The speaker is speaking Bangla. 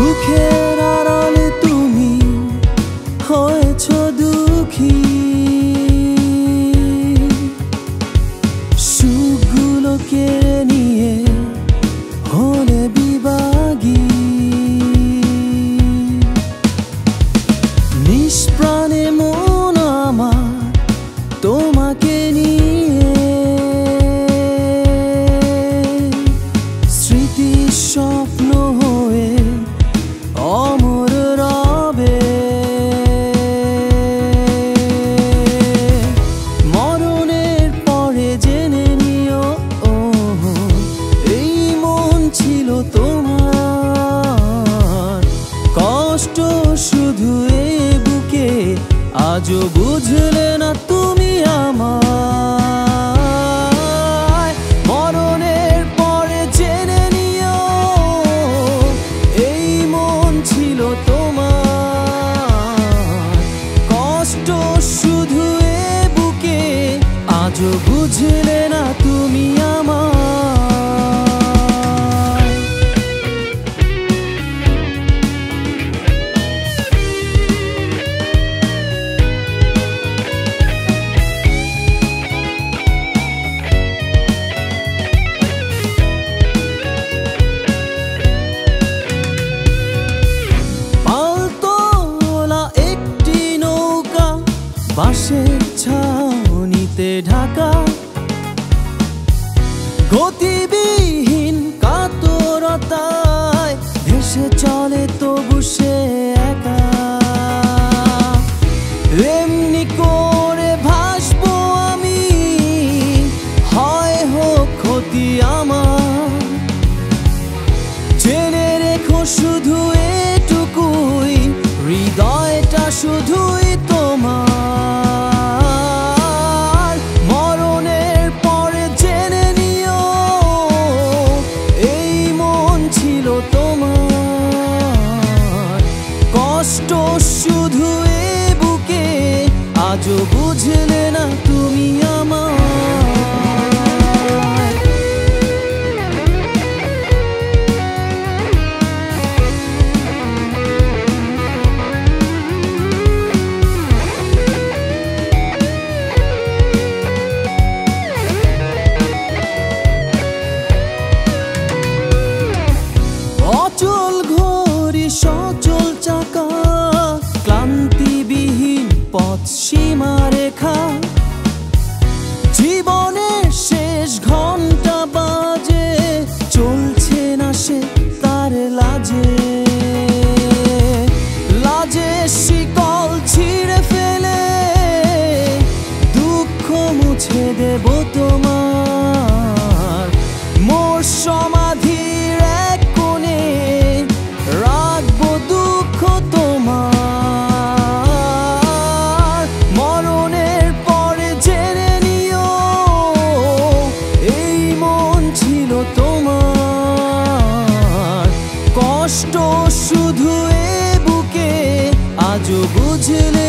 Who cares? শুধু এ বুকে আজও বুঝলে না তুমি আমার মরণের পরে জেনে নিও, এই মন ছিল তোমার। কষ্ট শুধু এ বুকে আজও বুঝলে বাঁশের ছাউনিতে ঢাকা। গতিবিহীন কাতরতায় ভেসে চলে তবু সে করে হয় হোক ক্ষতি আমার। রেখো শুধু এটুকুই, হৃদয়টা শুধুই তোমার তুমি অচল সচল চাকা ক্লান্তিবিহীন সীমা কষ্ট শুধু এ বুকে আজও বুঝলে